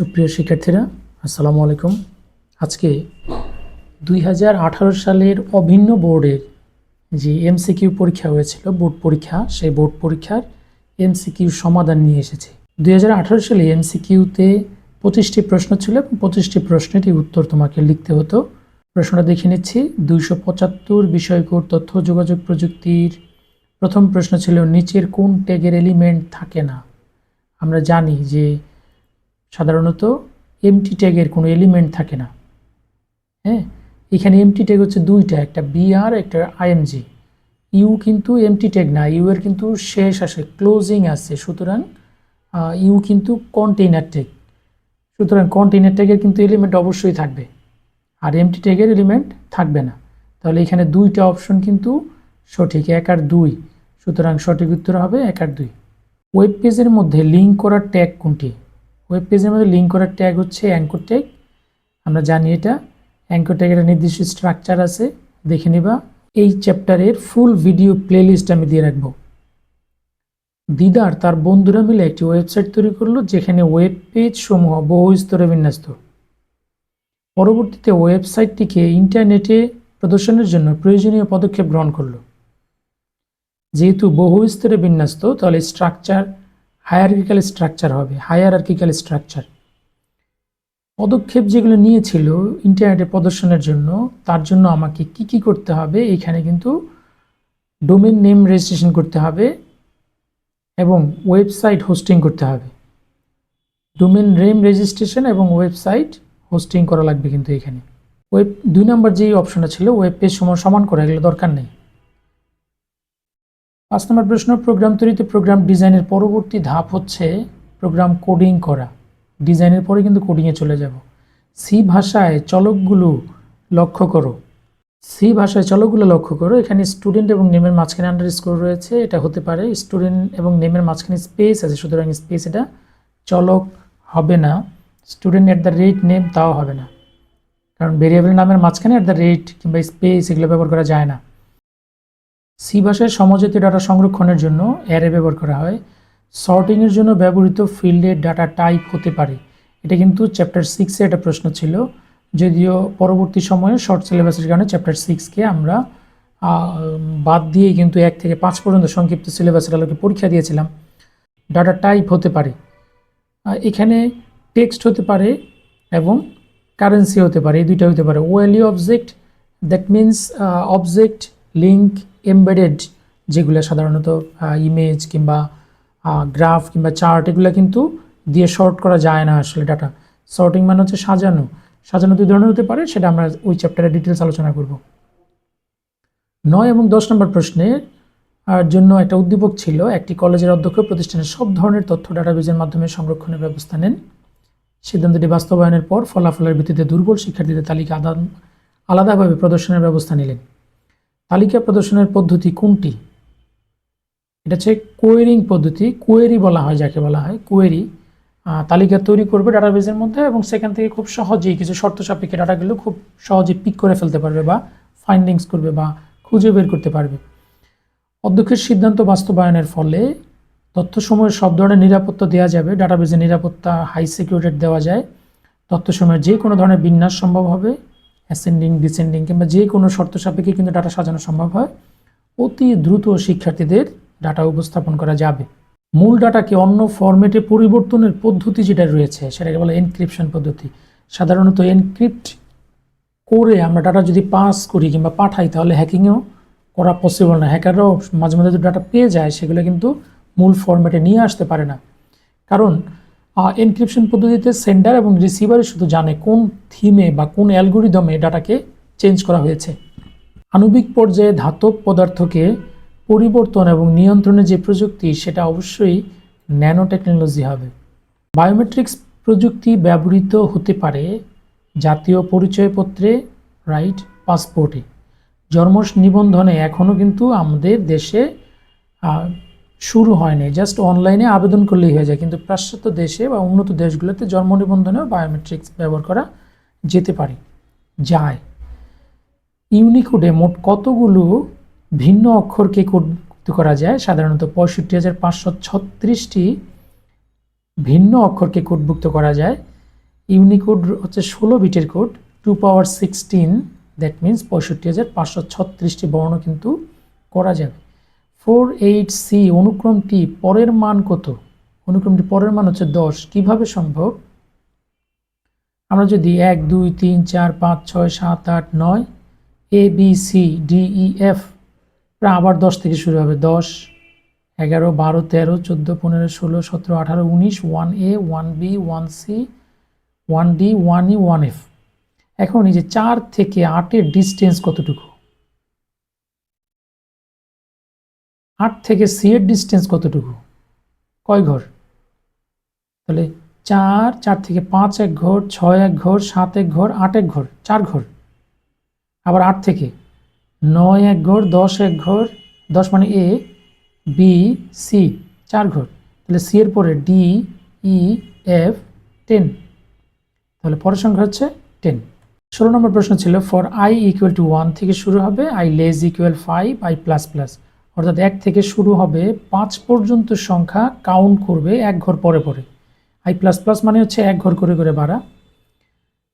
সুপ্রিয় শিক্ষার্থীরা, আসসালামু আলাইকুম। আজকে দুই হাজার আঠারো সালের অভিন্ন বোর্ডের যে এমসিকিউ পরীক্ষা হয়েছিল, বোর্ড পরীক্ষা, সেই বোর্ড পরীক্ষার এমসিকিউ সমাধান নিয়ে এসেছে। দুই হাজার আঠারো সালে এমসিকিউতে পঁচিশটি প্রশ্ন ছিল এবং পঁচিশটি প্রশ্নেরই উত্তর তোমাকে লিখতে হতো। প্রশ্নটা দেখে নিচ্ছি, দুইশো পঁচাত্তর বিষয়কর তথ্য, যোগাযোগ প্রযুক্তির প্রথম প্রশ্ন ছিল, নিচের কোন ট্যাগের এলিমেন্ট থাকে না? আমরা জানি যে সাধারণত এমটি ট্যাগের কোনো এলিমেন্ট থাকে না। হ্যাঁ? এখানে এমটি ট্যাগ হচ্ছে দুইটা, একটা বিআর একটা আইএমজি ইউ কিন্তু এমটি ট্যাগ না ইউ এর কিন্তু শেষ আসে ক্লোজিং আছে সুতরাং ইউ কিন্তু কন্টেইনার ট্যাগ সুতরাং কন্টেইনার ট্যাগের কিন্তু এলিমেন্ট অবশ্যই থাকবে, আর এমটি ট্যাগের এলিমেন্ট থাকবে না। তাহলে এখানে দুইটা অপশন কিন্তু সঠিক, এক আর দুই। সুতরাং সঠিক উত্তর হবে এক আর দুই। ওয়েব পেজের মধ্যে লিঙ্ক করার ট্যাগ কোনটি? ওয়েব পেজের মধ্যে লিঙ্ক করার ট্যাগ হচ্ছে অ্যাঙ্কর ট্যাগ আমরা জানি এটা। অ্যাঙ্কর ট্যাগের একটা নির্দিষ্ট স্ট্রাকচার আছে। দেখে নিবা। এই চ্যাপ্টারের ফুল ভিডিও প্লেলিস্ট আমি দিয়ে রাখব। দিদার তার বন্ধুরা মিলে একটি ওয়েবসাইট তৈরি করল, যেখানে ওয়েব পেজ সমূহ বহু স্তরে বিন্যস্ত। পরবর্তীতে ওয়েবসাইটটিকে ইন্টারনেটে প্রদর্শনের জন্য প্রয়োজনীয় পদক্ষেপ গ্রহণ করল। যেহেতু বহু স্তরে বিন্যস্ত, তাহলে স্ট্রাকচার হায়ারার্কিক্যাল স্ট্রাকচার হবে হায়ারার্কিক্যাল স্ট্রাকচার পদক্ষেপ যেগুলো নিয়েছিল ইন্টারনেটে প্রদর্শনের জন্য, তার জন্য আমাকে কি কি করতে হবে, এখানে কিন্তু ডোমেন নেম রেজিস্ট্রেশন করতে হবে এবং ওয়েবসাইট হোস্টিং করতে হবে। ডোমেন নেম রেজিস্ট্রেশন এবং ওয়েবসাইট হোস্টিং করা লাগবে কিন্তু এখানে। ওয়েব দুই নম্বর যেই অপশনটা ছিল ওয়েব পেজ সমান সমান করা, এগুলো দরকার নেই। পাঁচ নম্বর প্রশ্ন প্রোগ্রাম তৈরিতে প্রোগ্রাম ডিজাইনের পরবর্তী ধাপ হচ্ছে প্রোগ্রাম কোডিং করা। ডিজাইনের পরে কিন্তু কোডিংয়ে চলে যাব। সি ভাষায় চলকগুলো লক্ষ্য করো। সি ভাষায় চলকগুলো লক্ষ্য করো। এখানে স্টুডেন্ট এবং নেমের মাঝখানে আন্ডার স্কোর রয়েছে, এটা হতে পারে স্টুডেন্ট এবং নেমের মাঝখানে স্পেস আছে, সুতরাং স্পেস এটা চলক হবে না। Student at the rate name তাও হবে না। কারণ ভেরিয়েবল নামের মাঝখানে অ্যাট দ্য রেট কিংবা স্পেস এগুলো ব্যবহার করা যায় না। সি ভাষায় ডাটা সংরক্ষণের জন্য অ্যারে ব্যবহার করা হয়। সর্টিংয়ের জন্য ব্যবহৃত ফিল্ডের ডাটা টাইপ হতে পারে। এটা কিন্তু চ্যাপ্টার সিক্সে একটা প্রশ্ন ছিল। যদিও পরবর্তী সময়ে শর্ট সিলেবাসের কারণে চ্যাপ্টার সিক্সকে আমরা বাদ দিয়ে কিন্তু এক থেকে পাঁচ পর্যন্ত সংক্ষিপ্ত সিলেবাসের আলোকে পরীক্ষা দিয়েছিলাম। ডাটা টাইপ হতে পারে। এখানে টেক্সট হতে পারে এবং কারেন্সি হতে পারে। এই দুইটা হতে পারে। OLE object, that means object, link embedded যেগুলো সাধারণত ইমেজ কিংবা গ্রাফ কিংবা চার্ট এগুলো কিন্তু দিয়ে শর্ট করা যায় না আসলে ডাটা শর্টিং মানে হচ্ছে সাজানো। সাজানো দুই ধরনের হতে পারে, সেটা আমরা ওই চ্যাপ্টারে ডিটেলস আলোচনা করব। নয় এবং দশ নম্বর প্রশ্নের জন্য একটা উদ্দীপক ছিল, একটি কলেজের অধ্যক্ষ প্রতিষ্ঠানের সব ধরনের তথ্য ডাটাবেজের মাধ্যমে সংরক্ষণের ব্যবস্থা নেন। সিদ্ধান্তটি বাস্তবায়নের পর ফলাফলের ভিত্তিতে দুর্বল শিক্ষার্থীদের তালিকা আদান আলাদাভাবে প্রদর্শনের ব্যবস্থা নিলেন। তালিকা প্রদর্শনের পদ্ধতি কোনটি? এটা হচ্ছে কোয়েরিং পদ্ধতি কোয়েরি বলা হয়, যাকে বলা হয় কোয়েরি তালিকা তৈরি করবে ডাটাবেজের মধ্যে এবং সেখান থেকে খুব সহজেই কিছু শর্ত সাপেক্ষে ডাটাগুলো খুব সহজে পিক করে ফেলতে পারবে বা ফাইন্ডিংস করবে বা খুঁজে বের করতে পারবে। অধ্যক্ষের সিদ্ধান্ত বাস্তবায়নের ফলে তথ্যসমূহের সব ধরনের নিরাপত্তা দেওয়া যাবে, ডাটাবেজের নিরাপত্তা হাই সিকিউরিটি দেওয়া যায়। তথ্যসমূহের যে কোনো ধরনের বিন্যাস সম্ভব হবে। অ্যাসেন্ডিং ডিসেন্ডিং কিংবা যে কোনো শর্ত সাপেক্ষে কিন্তু ডাটা সাজানো সম্ভব হয়। অতি দ্রুত শিক্ষার্থীদের ডাটা উপস্থাপন করা যাবে। মূল ডাটাকে অন্য ফরম্যাটে পরিবর্তনের পদ্ধতি যেটা রয়েছে, সেটাকে বলে এনক্রিপশন পদ্ধতি। সাধারণত এনক্রিপ্ট করে আমরা ডাটা যদি পাস করি কিংবা পাঠাই, তাহলে হ্যাকিংও করা পসিবল না। হ্যাকাররাও মাঝে মাঝে যদি ডাটা পেয়ে যায়, সেগুলো কিন্তু মূল ফরম্যাটে নিয়ে আসতে পারে না। কারণ এনক্রিপশন পদ্ধতিতে সেন্ডার এবং রিসিভারই শুধু জানে কোন থিমে বা কোন অ্যালগোরিদমে ডাটাকে চেঞ্জ করা হয়েছে। আণবিক পর্যায়ে ধাতব পদার্থকে পরিবর্তন এবং নিয়ন্ত্রণের যে প্রযুক্তি, সেটা অবশ্যই ন্যানো টেকনোলজি হবে। বায়োমেট্রিক্স প্রযুক্তি ব্যবহৃত হতে পারে জাতীয় পরিচয়পত্রে রাইট পাসপোর্টে জন্ম নিবন্ধনে এখনও কিন্তু আমাদের দেশে শুরু হয়নি। জাস্ট অনলাইনে আবেদন করলেই হয়ে যায়। কিন্তু পাশ্চাত্য দেশে বা উন্নত দেশগুলোতে জন্ম নিবন্ধনেও বায়োমেট্রিক্স ব্যবহার করা যেতে পারে। যায়। ইউনিকোডে মোট কতগুলো ভিন্ন অক্ষরকে কোড করা যায়? সাধারণত পঁয়ষট্টি হাজার পাঁচশো ছত্রিশটি ভিন্ন অক্ষরকে কোডভুক্ত করা যায়। ইউনিকোড হচ্ছে ষোলো বিটের code, two power sixteen, that means পঁয়ষট্টি হাজার পাঁচশো ছত্রিশটি বর্ণ কিন্তু করা যাবে। ফোর এইট সি, অনুক্রমটি পরের মান কত? অনুক্রমটি পরের মান হচ্ছে দশ। কীভাবে সম্ভব? আমরা যদি এক, দুই, তিন, চার, পাঁচ, ছয়, সাত, আট, নয়, A, B, C, D, E, F আবার দশ থেকে শুরু হবে। দশ, এগারো, বারো, তেরো, চোদ্দ, পনেরো, ষোলো, সতেরো, আঠারো, উনিশ, one A, one B, one C, one D, one E, one F. এখন এই যে চার থেকে আটের ডিস্টেন্স কতটুকু? আট থেকে সি এর ডিস্টেন্স কতটুকু? কয় ঘর? তাহলে চার চার থেকে পাঁচ এক ঘর, ছয় এক ঘর, সাত এক ঘর, আট এক ঘর, চার ঘর। আবার আট থেকে নয় এক ঘর, দশ এক ঘর, দশ মানে এ বি সি চার ঘর। তাহলে সি এর পরে ডি ই এফ টেন তাহলে পরের সংখ্যা হচ্ছে টেন ষোলো নম্বর প্রশ্ন ছিল for I equal to one থেকে শুরু হবে I less equal five I plus plus অর্থাৎ এক থেকে শুরু হবে পাঁচ পর্যন্ত সংখ্যা কাউন্ট করবে এক ঘর পরে পরে। আই প্লাস প্লাস মানে হচ্ছে এক ঘর করে করে বাড়া।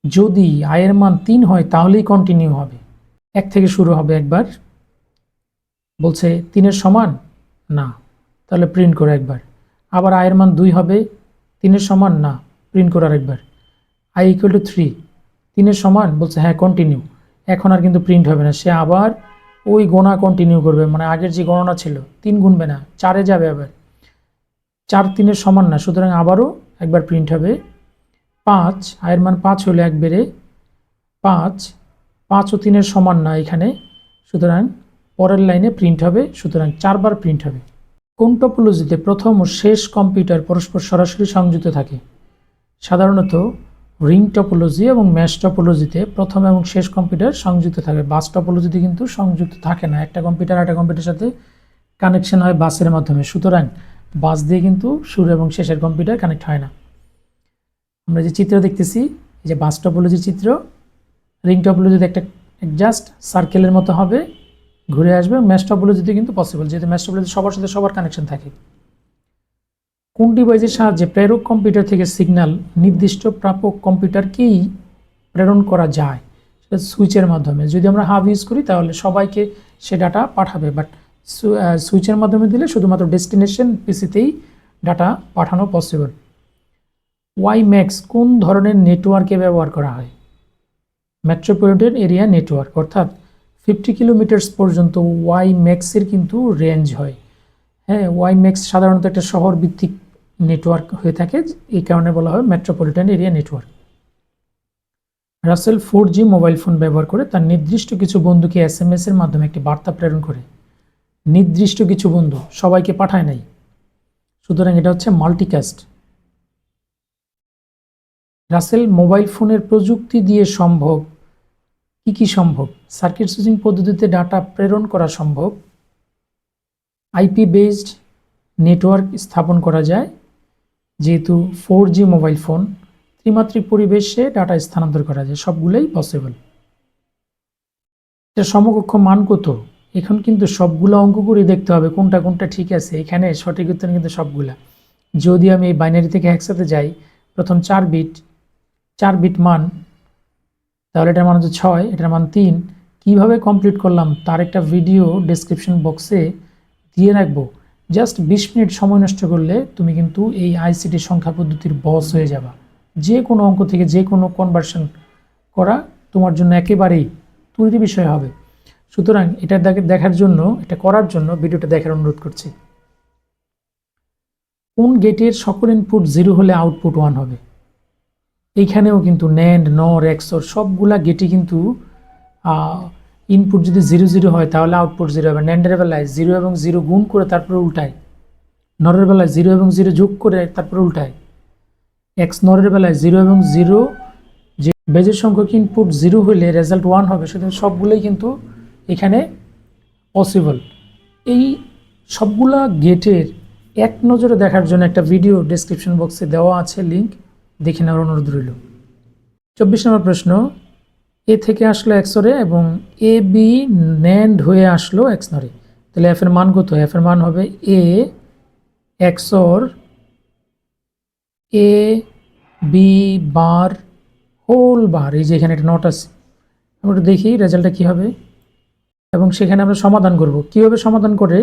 যদি আয়ের মান তিন হয়, তাহলেই কন্টিনিউ হবে। এক থেকে শুরু হবে একবার। বলছে, তিনের সমান? না। তাহলে প্রিন্ট করে একবার। আবার আয়ের মান দুই হবে? তিনের সমান? না। প্রিন্ট করে আরেকবার। আই ইকুয়াল টু থ্রি তিনের সমান? বলছে হ্যাঁ কন্টিনিউ এখন আর কিন্তু প্রিন্ট হবে না। সে আবার ওই গোনা কন্টিনিউ করবে মানে আগের যে গণনা ছিল, তিন গুনবে না চারে যাবে আবার। চার তিনের সমান না, সুতরাং আবারও একবার প্রিন্ট হবে। পাঁচ, আয়ের মান পাঁচ হলে এক বেড়ে পাঁচ পাঁচ ও তিনের সমান না এখানে, সুতরাং পরের লাইনে প্রিন্ট হবে, সুতরাং চারবার প্রিন্ট হবে। কোন টপোলজিতে প্রথম ও শেষ কম্পিউটার পরস্পর সরাসরি সংযুক্ত থাকে? সাধারণত রিং টপোলজি এবং ম্যাশ টপোলজিতে প্রথম এবং শেষ কম্পিউটার সংযুক্ত থাকে। বাস টপোলজিতে কিন্তু সংযুক্ত থাকে না। একটা কম্পিউটার একটা কম্পিউটারের সাথে কানেকশন হয় বাসের মাধ্যমে। সুতরাং বাস দিয়ে কিন্তু শুরু এবং শেষের কম্পিউটার কানেক্ট হয় না। আমরা যে চিত্র দেখতেছি যে বাস টপোলজির চিত্র, রিং টপোলজিতে একটা জাস্ট সার্কেলের মতো হবে, ঘুরে আসবে। ম্যাশ টপোলজিতে কিন্তু পসিবল যেহেতু ম্যাশ টপোলজি সবার সাথে সবার কানেকশন থাকে। কোন ডিভাইসের সাহায্যে প্রেরক কম্পিউটার থেকে সিগন্যাল নির্দিষ্ট প্রাপক কম্পিউটারকেই প্রেরণ করা যায়, সেটা সুইচের মাধ্যমে। যদি আমরা হাব ইউজ করি, তাহলে সবাইকে সে ডাটা পাঠাবে। বাট সুইচের মাধ্যমে দিলে শুধুমাত্র ডেস্টিনেশন পিসিতেই ডাটা পাঠানো পসিবল ওয়াই ম্যাক্স কোন ধরনের নেটওয়ার্কে ব্যবহার করা হয়? মেট্রোপলিটন এরিয়া নেটওয়ার্ক অর্থাৎ ফিফটি কিলোমিটার্স পর্যন্ত ওয়াই ম্যাক্সের কিন্তু রেঞ্জ হয়। হ্যাঁ ওয়াই ম্যাক্স সাধারণত একটা শহর ভিত্তিক নেটওয়ার্ক হয়ে থাকে, এই কারণে বলা হয় metropolitan area network Russell four G mobile phone ব্যবহার করে তার নির্দিষ্ট কিছু বন্ধুকে এস এম এর মাধ্যমে একটি বার্তা প্রেরণ করে। নির্দিষ্ট কিছু বন্ধু সবাইকে পাঠায় নাই। সুতরাং এটা হচ্ছে মাল্টিকাস্ট রাসেল মোবাইল ফোনের প্রযুক্তি দিয়ে সম্ভব? কি কি সম্ভব? সার্কিট সুইচিং পদ্ধতিতে ডাটা প্রেরণ করা সম্ভব? আইপি বেসড নেটওয়ার্ক স্থাপন করা যায়? যেহেতু ফোর জি মোবাইল ফোন ত্রিমাত্রিক পরিবেশে ডাটা স্থানান্তর করা যায়, সবগুলোই পসিবল এটা সমকক্ষ মান কত? এখন কিন্তু সবগুলো অঙ্ক করে দেখতে হবে কোনটা কোনটা ঠিক আছে। এখানে সঠিক উত্তর কিন্তু সবগুলা। যদি আমি এই বাইনারি থেকে একসাথে যাই, প্রথম চার বিট চার বিট মান, তাহলে এটার মান হচ্ছে ছয়, এটার মান তিন। কীভাবে কমপ্লিট করলাম? তার একটা ভিডিও ডেসক্রিপশন বক্সে দিয়ে রাখব। জাস্ট বিশ মিনিট সময় নষ্ট করলে তুমি কিন্তু এই আইসিটি সংখ্যা পদ্ধতির বস হয়ে যাবা। যে কোনো অঙ্ক থেকে যে কোনো কনভার্সন করা তোমার জন্য একেবারেই তৈরি বিষয় হবে। সুতরাং এটা দেখার জন্য, এটা করার জন্য ভিডিওটা দেখার অনুরোধ করছি। কোন গেটের সকল ইনপুট জিরো হলে আউটপুট ওয়ান হবে। এইখানেও কিন্তু ন্যান্ড নর এক্সর সবগুলা গেটই কিন্তু ইনপুট যদি জিরো জিরো হয়, তাহলে আউটপুট জিরো হবে। ন্যান্ডের বেলায় জিরো এবং জিরো গুণ করে তারপরে উল্টায়। নরের বেলায় জিরো এবং জিরো যোগ করে তারপরে উল্টায়। এক্স নরের বেলায় জিরো এবং জিরো যে বেজের সংখ্যক ইনপুট জিরো হলে রেজাল্ট ওয়ান হবে, সুতরাং সবগুলোই কিন্তু এখানে পসিবল এই সবগুলা গেটের এক নজরে দেখার জন্য একটা ভিডিও ডেসক্রিপশন বক্সে দেওয়া আছে লিঙ্ক দেখে নেওয়ার অনুরোধ রইল। চব্বিশ নম্বর প্রশ্ন এ থেকে আসলো এক্সরে এবং এ, বি ন্যান্ড হয়ে আসলো এক্সনরে তাহলে এফের মান কত? এফের মান হবে A XOR A, B bar whole bar. এই যে এখানে একটা নট আছে। আমরা দেখি রেজাল্টটা কী হবে। এবং সেখানে আমরা সমাধান করব। কীভাবে সমাধান করে?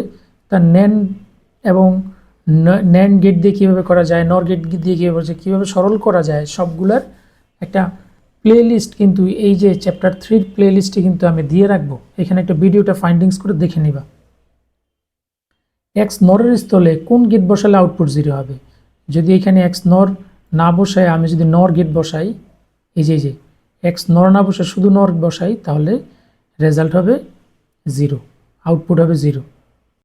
তার ন্যান এবং ন্যান গেট দিয়ে কীভাবে করা যায়, নর গেট দিয়ে কীভাবে কীভাবে সরল করা যায়, সবগুলার একটা প্লে লিস্ট কিন্তু এই যে চ্যাপ্টার থ্রির প্লে লিস্টে কিন্তু আমি দিয়ে রাখব। এখানে একটা ভিডিওটা ফাইন্ডিংস করে দেখে নিবা। এক্স নরের স্থলে কোন গেট বসালে আউটপুট জিরো হবে? যদি এখানে এক্স নর না বসায়, আমি যদি নর গেট বসাই, এই যে যে এক্স নর না বসে শুধু নর বসাই, তাহলে রেজাল্ট হবে জিরো আউটপুট হবে জিরো